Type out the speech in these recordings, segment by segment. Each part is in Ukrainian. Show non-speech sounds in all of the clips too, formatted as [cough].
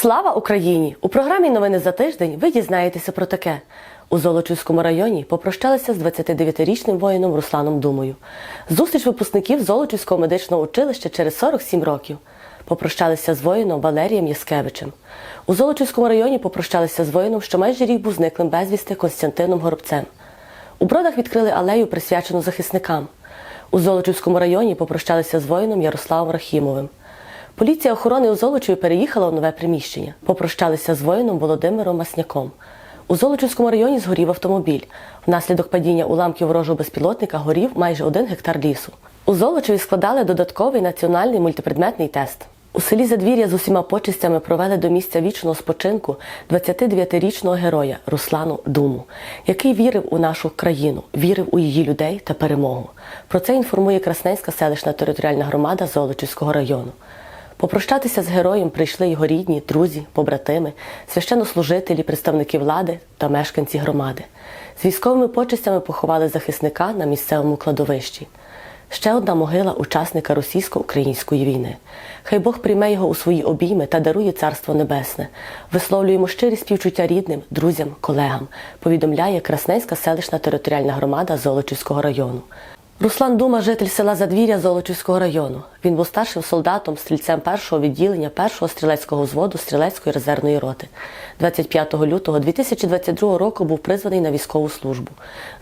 Слава Україні! У програмі Новини за тиждень ви дізнаєтеся про таке. У Золочівському районі попрощалися з 29-річним воїном Русланом Думою. Зустріч випускників Золочівського медичного училища через 47 років. Попрощалися з воїном Валерієм Яскевичем. У Золочівському районі попрощалися з воїном, що майже рік був зниклим безвісти Константином Горобцем. У бродах відкрили алею, присвячену захисникам. У Золочівському районі попрощалися з воїном Ярославом Рахімовим. Поліція охорони Золочеві переїхала у нове приміщення. Попрощалися з воїном Володимиром Масняком. У Золочівському районі згорів автомобіль. Внаслідок падіння уламків ворожого безпілотника горів майже один гектар лісу. У Золочеві складали додатковий національний мультипредметний тест. У селі Задвір'я з усіма почистями провели до місця вічного спочинку 29-річного героя Руслану Думу, який вірив у нашу країну, вірив у її людей та перемогу. Про це інформує Красненська селищна територіальна громада Золочівського району. Попрощатися з героєм прийшли його рідні, друзі, побратими, священнослужителі, представники влади та мешканці громади. З військовими почестями поховали захисника на місцевому кладовищі. Ще одна могила учасника російсько-української війни. Хай Бог прийме його у свої обійми та дарує царство небесне. Висловлюємо щирі співчуття рідним, друзям, колегам. Повідомляє Красненська селищна територіальна громада Золочівського району. Руслан Дума, житель села Задвір'я Золочівського району. Він був старшим солдатом, стрільцем першого відділення першого стрілецького взводу стрілецької резервної роти. 25 лютого 2022 року був призваний на військову службу.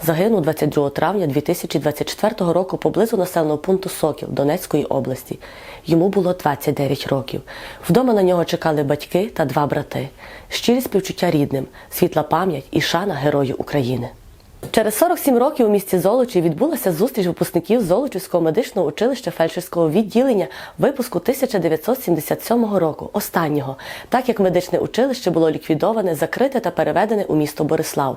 Загинув 22 травня 2024 року поблизу населеного пункту Сокіл Донецької області. Йому було 29 років. Вдома на нього чекали батьки та два брати. Щирі співчуття рідним, світла пам'ять і шана Герою України. Через 47 років у місті Золочі відбулася зустріч випускників Золочівського медичного училища фельдшерського відділення випуску 1977 року, останнього, так як медичне училище було ліквідоване, закрите та переведене у місто Борислав.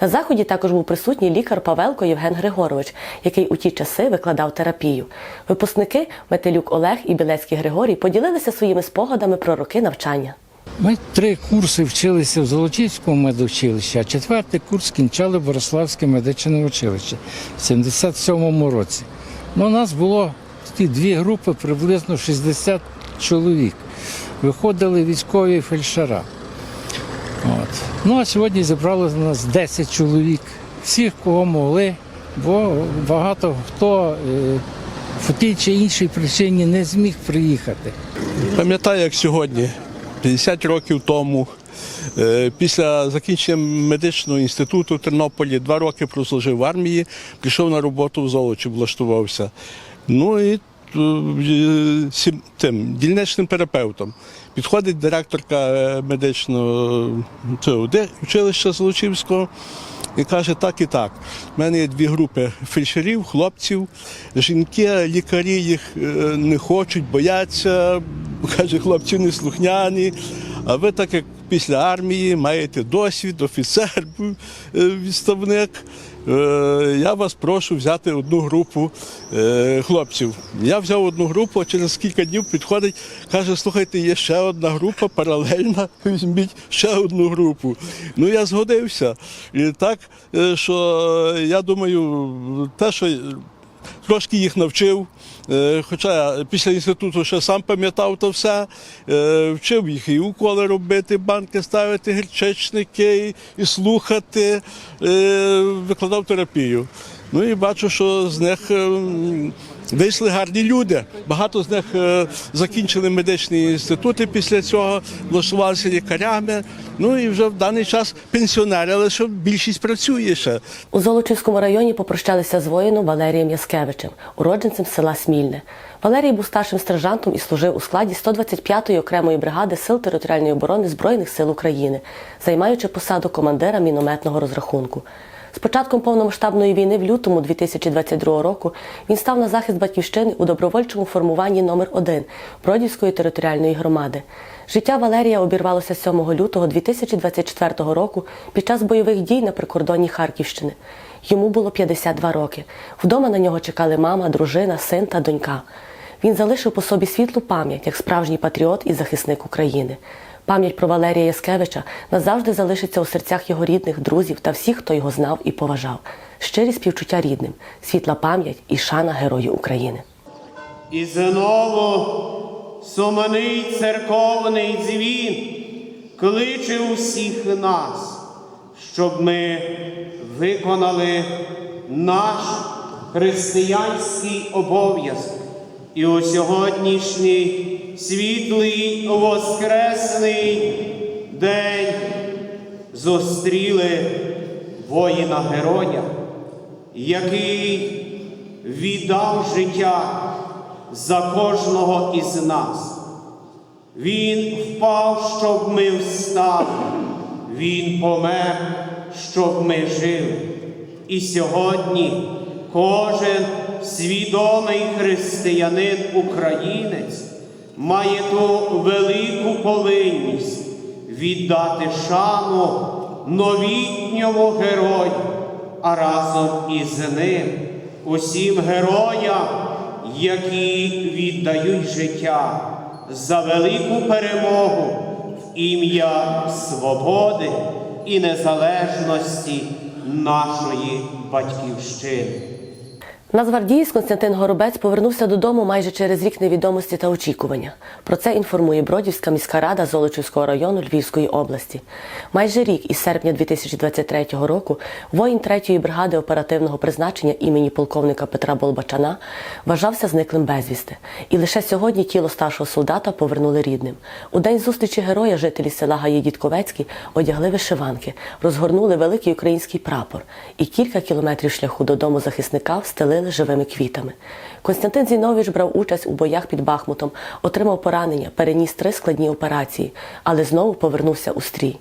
На заході також був присутній лікар Павелко Євген Григорович, який у ті часи викладав терапію. Випускники Метелюк Олег і Білецький Григорій поділилися своїми спогадами про роки навчання. Ми три курси вчилися в Золочівському медучилищі, а четвертий курс кінчали в Бориславське медичне училище в 77-му році. Ну, у нас було ті дві групи, приблизно 60 чоловік. Виходили військові фельдшера. От. Ну а сьогодні зібрали у нас 10 чоловік. Всіх, кого могли, бо багато хто е, по тій чи іншій причині не зміг приїхати. Пам'ятаю, як сьогодні, 50 років тому, е, після закінчення медичного інституту в Тернополі, два роки прослужив в армії, прийшов на роботу в Золочі, влаштувався. Ну і е, тим дільничним терапевтом. Підходить директорка е, медичного училища Золочівського і каже, так і так. У мене є дві групи фельдшерів, хлопців, жінки, лікарі їх е, не хочуть, бояться, [laughs] каже, хлопці не слухняні. А ви так як після армії маєте досвід, офіцер е, відставник. Е, Я вас прошу взяти одну групу е, хлопців. Я взяв одну групу, а через кілька днів підходить, каже, слухайте, є ще одна група паралельна, [laughs] візьміть ще одну групу. Ну я згодився. І так, е, що я думаю, те, що трошки їх навчив. Е, Хоча після інституту ще сам пам'ятав то все, Е, вчив їх і уколи робити, банки ставити, гірчичники, і- слухати, Е, викладав терапію. Ну і бачу, що з них е, м, вийшли гарні люди. Багато з них е, закінчили медичні інститути після цього, влаштувалися лікарями. Ну і вже в даний час пенсіонери, але що більшість працює ще. У Золочівському районі попрощалися з воїном Валерієм Яскевичем, уродженцем села Смільне. Валерій був старшим сержантом і служив у складі 125-ї окремої бригади Сил територіальної оборони Збройних сил України, займаючи посаду командира мінометного розрахунку. З початком повномасштабної війни в лютому 2022 року він став на захист батьківщини у добровольчому формуванні номер 1 Бродівської територіальної громади. Життя Валерія обірвалося 7 лютого 2024 року під час бойових дій на прикордонні Харківщини. Йому було 52 роки. Вдома на нього чекали мама, дружина, син та донька. Він залишив по собі світлу пам'ять як справжній патріот і захисник України. Пам'ять про Валерія Яскевича назавжди залишиться у серцях його рідних, друзів та всіх, хто його знав і поважав. Щирі співчуття рідним, світла пам'ять і шана Герою України. І знову сумний церковний дзвін кличе усіх нас, щоб ми виконали наш християнський обов'язок і у сьогоднішній світлий воскресний день зустріли воїна героя, який віддав життя за кожного із нас. Він впав, щоб ми встали. Він помер, щоб ми жили. І сьогодні кожен свідомий християнин українець має ту велику повинність віддати шану новітньому герою, а разом із ним усім героям, які віддають життя за велику перемогу в ім'я свободи і незалежності нашої батьківщини. Нацгвардієць Константин Горобець повернувся додому майже через рік невідомості та очікування. Про це інформує Бродівська міська рада Золочівського району Львівської області. Майже рік із серпня 2023 року воїн 3-ї бригади оперативного призначення імені полковника Петра Болбачана вважався зниклим безвісти. І лише сьогодні тіло старшого солдата повернули рідним. У день зустрічі героя жителі села Гаї-Дідковецький одягли вишиванки, розгорнули великий український прапор і кілька кілометрів шляху додому захисника встелили живими квітами. Константин Зінович брав участь у боях під Бахмутом, отримав поранення, переніс три складні операції, але знову повернувся у стрій.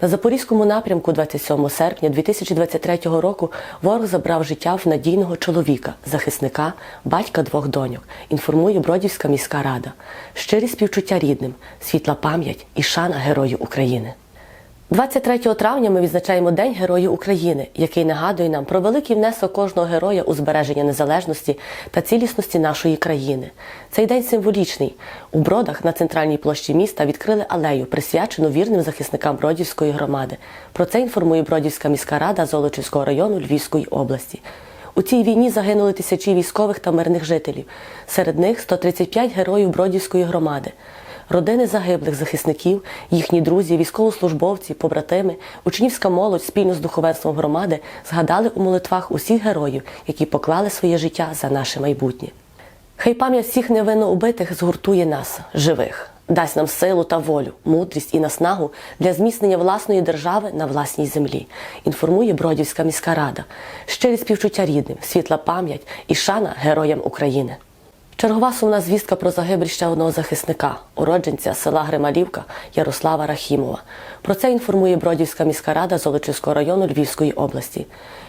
На Запорізькому напрямку 27 серпня 2023 року ворог забрав життя в надійного чоловіка, захисника, батька двох доньок, інформує Бродівська міська рада. Щирі співчуття рідним, світла пам'ять і шана герою України. 23 травня ми відзначаємо День Героїв України, який нагадує нам про великий внесок кожного героя у збереження незалежності та цілісності нашої країни. Цей день символічний. У Бродах на центральній площі міста відкрили алею, присвячену вірним захисникам Бродівської громади. Про це інформує Бродівська міська рада Золочівського району Львівської області. У цій війні загинули тисячі військових та мирних жителів. Серед них 135 героїв Бродівської громади. Родини загиблих захисників, їхні друзі, військовослужбовці, побратими, учнівська молодь спільно з духовенством громади згадали у молитвах усіх героїв, які поклали своє життя за наше майбутнє. Хай пам'ять всіх невинно убитих згуртує нас, живих, дасть нам силу та волю, мудрість і наснагу для зміцнення власної держави на власній землі. Інформує Бродівська міська рада. Щирі співчуття рідним, світла пам'ять і шана героям України. Чергова сумна звістка про загибель ще одного захисника, уродженця села Грималівка Ярослава Рахімова. Про це інформує Бродівська міська рада Золочівського району Львівської області.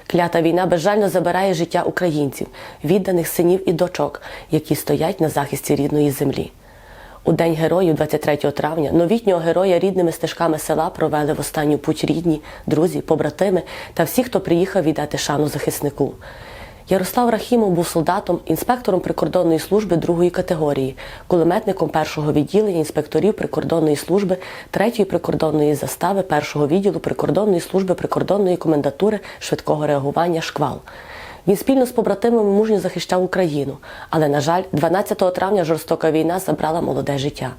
Клята війна безжально забирає життя українців, відданих синів і дочок, які стоять на захисті рідної землі. У День героїв, 23 травня, новітнього героя рідними стежками села провели в останню путь рідні, друзі, побратими та всі, хто приїхав віддати шану захиснику. Ярослав Рахімов був солдатом, інспектором прикордонної служби другої категорії, кулеметником першого відділення інспекторів прикордонної служби третьої прикордонної застави першого відділу прикордонної служби прикордонної комендатури швидкого реагування шквал. Він спільно з побратимами мужньо захищав Україну, але, на жаль, 12 травня жорстока війна забрала молоде життя.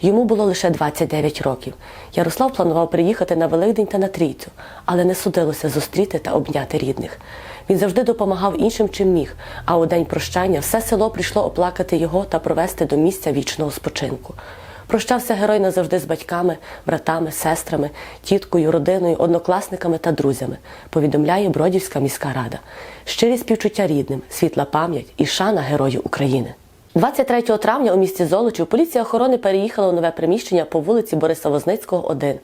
Йому було лише 29 років. Ярослав планував приїхати на Великдень та на Трійцю, але не судилося зустріти та обняти рідних. Він завжди допомагав іншим, чим міг. А у день прощання все село прийшло оплакати його та провести до місця вічного спочинку. Прощався герой назавжди з батьками, братами, сестрами, тіткою, родиною, однокласниками та друзями. Повідомляє Бродівська міська рада. Щирі співчуття рідним, світла пам'ять і шана герою України. 23 травня у місті Золочів поліція охорони переїхала у нове приміщення по вулиці Бориса Возницького, 1.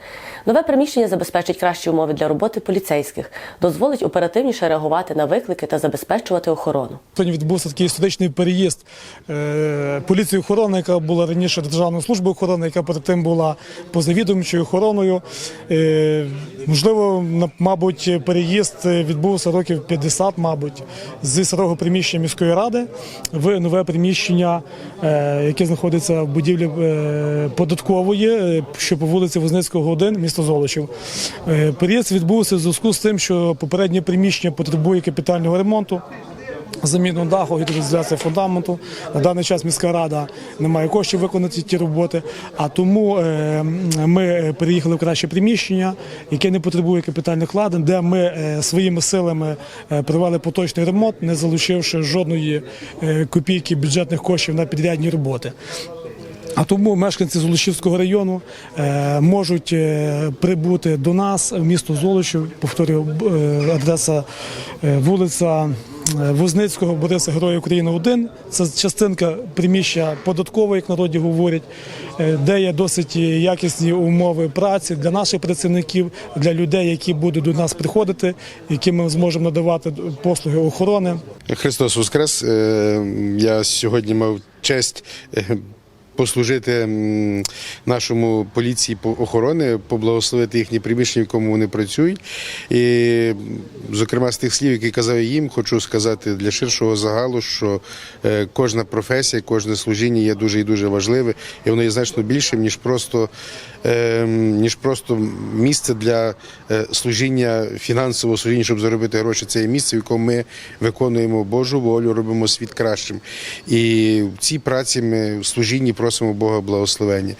Нове приміщення забезпечить кращі умови для роботи поліцейських, дозволить оперативніше реагувати на виклики та забезпечувати охорону. Сьогодні відбувся такий історичний переїзд е, поліції охорони, яка була раніше Державною службою охорони, яка перед тим була позавідомчою охороною. Е, можливо, мабуть, переїзд відбувся років 50, мабуть, зі старого приміщення міської ради в нове приміщення, е, яке знаходиться в будівлі е, податкової, е, що по вулиці Возницького 1, місто Золочів. Переїзд відбувся в зв'язку з тим, що попереднє приміщення потребує капітального ремонту. Заміну даху, гідроізоляція фундаменту. На даний час міська рада не має коштів виконати ті роботи. А тому е, ми переїхали в краще приміщення, яке не потребує капітальних вкладень, де ми е, своїми силами е, провели поточний ремонт, не залучивши жодної е, копійки бюджетних коштів на підрядні роботи. А тому мешканці Золочівського району е, можуть е, прибути до нас в місто Золочів. Повторюю, е, адреса е, вулиця е, Возницького Бориса Героя України 1. Це частинка приміщення податкової, як народі говорять, е, де є досить якісні умови праці для наших працівників, для людей, які будуть до нас приходити, яким ми зможемо надавати послуги охорони. Христос Воскрес. Е, Я сьогодні мав честь послужити нашому поліції по- охорони, поблагословити їхні приміщення, в якому вони працюють. І, зокрема, з тих слів, які казав їм, хочу сказати для ширшого загалу, що е, кожна професія, кожне служіння є дуже і дуже важливе, і воно є значно більшим, ніж просто, ніж просто місце для е, служіння фінансового служіння, щоб заробити гроші. Це є місце, в якому ми виконуємо Божу волю, робимо світ кращим. І в цій праці ми в служінні просимо Бога благословення.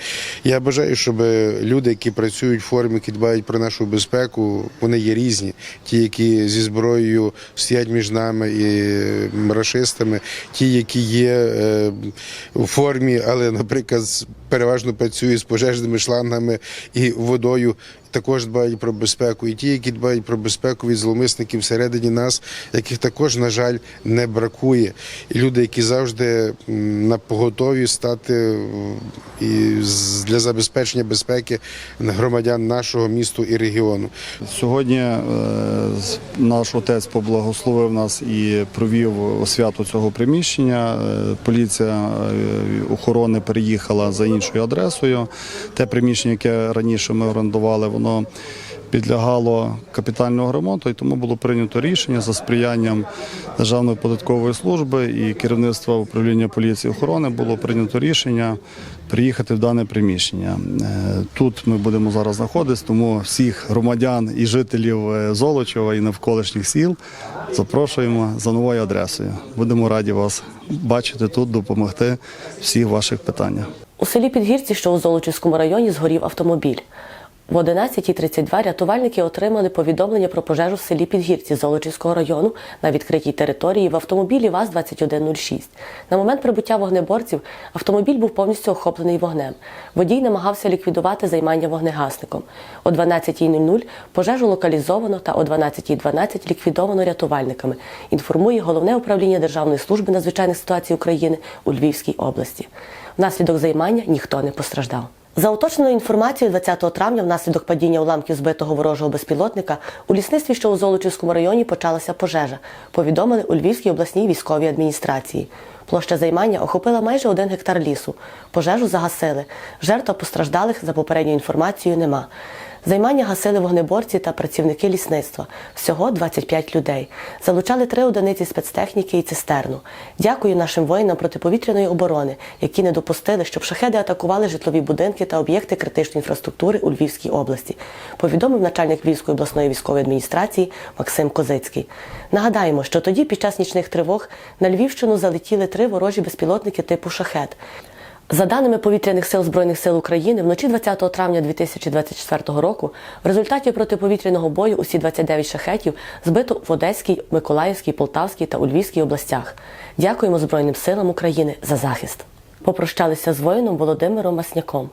Я бажаю, щоб люди, які працюють в формі, які дбають про нашу безпеку, вони є різні. Ті, які зі зброєю стоять між нами і рашистами, ті, які є е, у формі, але, наприклад, переважно працює з пожежними шлангами і водою. Також дбають про безпеку, і ті, які дбають про безпеку від зловмисників всередині нас, яких також, на жаль, не бракує. І люди, які завжди на поготові стати і для забезпечення безпеки громадян нашого місту і регіону. Сьогодні е, наш отець поблагословив нас і провів освяту цього приміщення. Е, Поліція е, охорони переїхала за іншою адресою. Те приміщення, яке раніше ми орендували, воно підлягало капітального ремонту, і тому було прийнято рішення за сприянням Державної податкової служби і керівництва управління поліції охорони було прийнято рішення приїхати в дане приміщення. Е, Тут ми будемо зараз знаходитись, тому всіх громадян і жителів е, Золочева і навколишніх сіл запрошуємо за новою адресою. Будемо раді вас бачити тут, допомогти всіх ваших питаннях. У селі Підгірці, що у Золочівському районі, згорів автомобіль. В 11.32 рятувальники отримали повідомлення про пожежу в селі Підгірці Золочівського району на відкритій території в автомобілі ВАЗ-2106. На момент прибуття вогнеборців автомобіль був повністю охоплений вогнем. Водій намагався ліквідувати займання вогнегасником. О 12.00 пожежу локалізовано та о 12.12 ліквідовано рятувальниками, інформує Головне управління Державної служби надзвичайних ситуацій України у Львівській області. Внаслідок займання ніхто не постраждав. За уточненою інформацією, 20 травня внаслідок падіння уламків збитого ворожого безпілотника у лісництві, що у Золочівському районі, почалася пожежа. Повідомили у Львівській обласній військовій адміністрації. Площа займання охопила майже один гектар лісу. Пожежу загасили. Жертва постраждалих за попередньою інформацією нема. Займання гасили вогнеборці та працівники лісництва. Всього 25 людей. Залучали три одиниці спецтехніки і цистерну. Дякую нашим воїнам протиповітряної оборони, які не допустили, щоб шахеди атакували житлові будинки та об'єкти критичної інфраструктури у Львівській області. Повідомив начальник Львівської обласної військової адміністрації Максим Козицький. Нагадаємо, що тоді під час нічних тривог на Львівщину залетіли три ворожі безпілотники типу шахет. За даними повітряних сил Збройних сил України, вночі 20 травня 2024 року в результаті протиповітряного бою усі 29 шахетів збито в Одеській, Миколаївській, Полтавській та у Львівській областях. Дякуємо Збройним силам України за захист. Попрощалися з воїном Володимиром Масняком.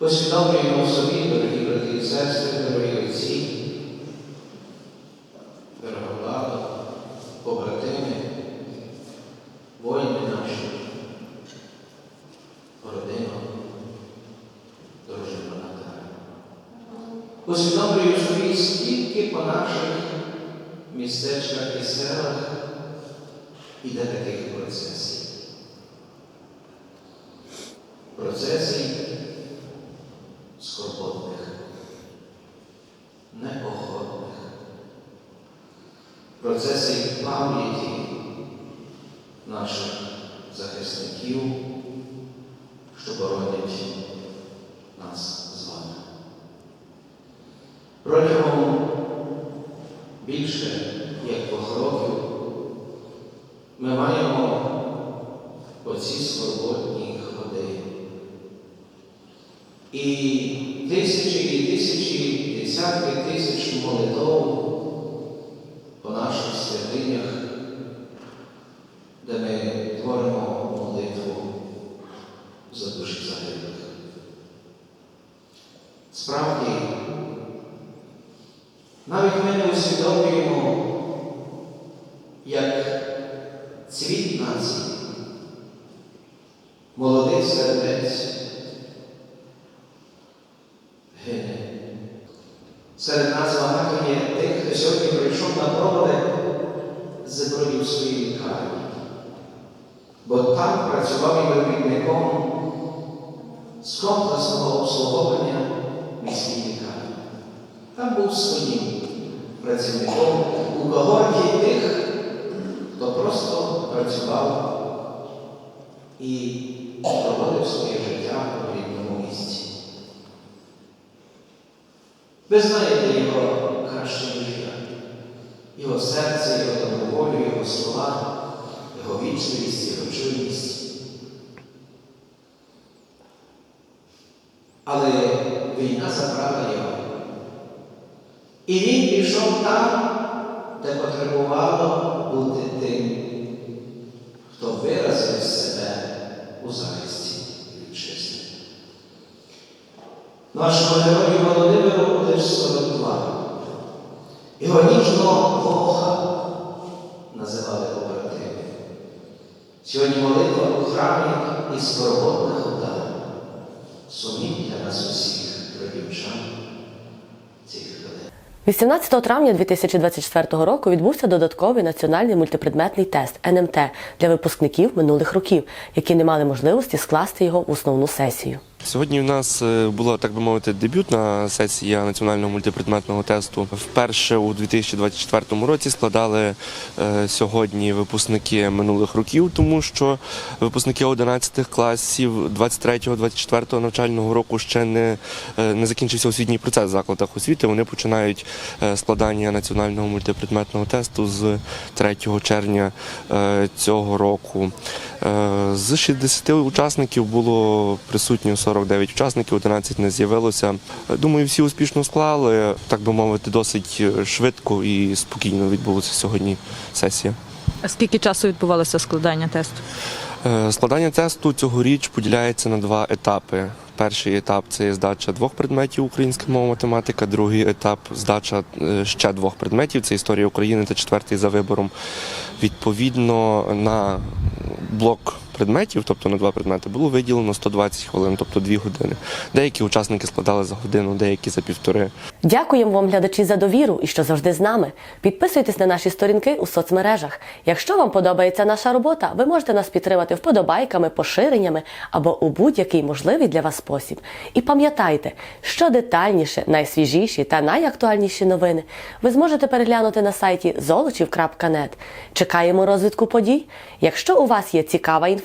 Усвідомлюємо в собі, дорогі брати і сестри, дорогі отці, дороговлада, побратими, воїни наші, родина, дружина Наталя. Усвідомлюю собі, скільки по наших містечках і селах іде таких процесів. Процесів скорботних, неохотних, процесів пам'яті наших захисників, що боронять нас з вами. Протягом більше як двох років ми маємо оці скорботні ходи. І тисячі і тисячі, десятки тисяч молитов по наших святинях, де ми творимо молитву душі загиблих. Справді, навіть ми не усвідомлюємо, як цвіт нації, молодий сердець гине. Серед нас багато є тих, хто сьогодні прийшов на проводи з бродів своєї лікарні, бо там працював і робітником з комплексного обслуговування міській лікарні. Там був своїм працівником у когорті тих, хто просто працював і проводив своє життя у рідному місці. Ви знаєте його краще, ніж я. Його серце, його доброволю, його слова, його вічливість, його чуйність. Але війна забрала його. І він пішов там, де потребувало бути тим, хто виразив себе у захисті вітчизни. Нашому герою Володимиру лише 42. Його ніжного Бога називали побратими. Сьогодні молитва у храмі і скорботна хода. Сумів для нас усіх родівчан цих хвилин. 18 травня 2024 року відбувся додатковий національний мультипредметний тест НМТ для випускників минулих років, які не мали можливості скласти його в основну сесію. Сьогодні в нас е, була, так би мовити, дебютна сесія національного мультипредметного тесту. Вперше у 2024 році складали е, сьогодні випускники минулих років, тому що випускники 11 класів 23-24 навчального року ще не, е, не закінчився освітній процес в закладах освіти. Вони починають складання національного мультипредметного тесту з 3 червня цього року. Е, З 60 учасників було присутньо 49 учасників, 11 не з'явилося. Е, Думаю, всі успішно склали. Так би мовити, досить е, швидко і спокійно відбулася сьогодні сесія. А скільки часу відбувалося складання тесту? Складання тесту цьогоріч поділяється на два етапи. Перший етап це здача двох предметів українська мова, математика. Другий етап здача е, ще двох предметів це історія України та четвертий за вибором. Відповідно на блок предметів, тобто на два предмети, було виділено 120 хвилин, тобто дві години. Деякі учасники складали за годину, деякі за півтори. Дякуємо вам, глядачі, за довіру і що завжди з нами. Підписуйтесь на наші сторінки у соцмережах. Якщо вам подобається наша робота, ви можете нас підтримати вподобайками, поширеннями або у будь-який можливий для вас спосіб. І пам'ятайте, що детальніше, найсвіжіші та найактуальніші новини ви зможете переглянути на сайті золочів.нет. Чекаємо розвитку подій. Якщо у вас є цікава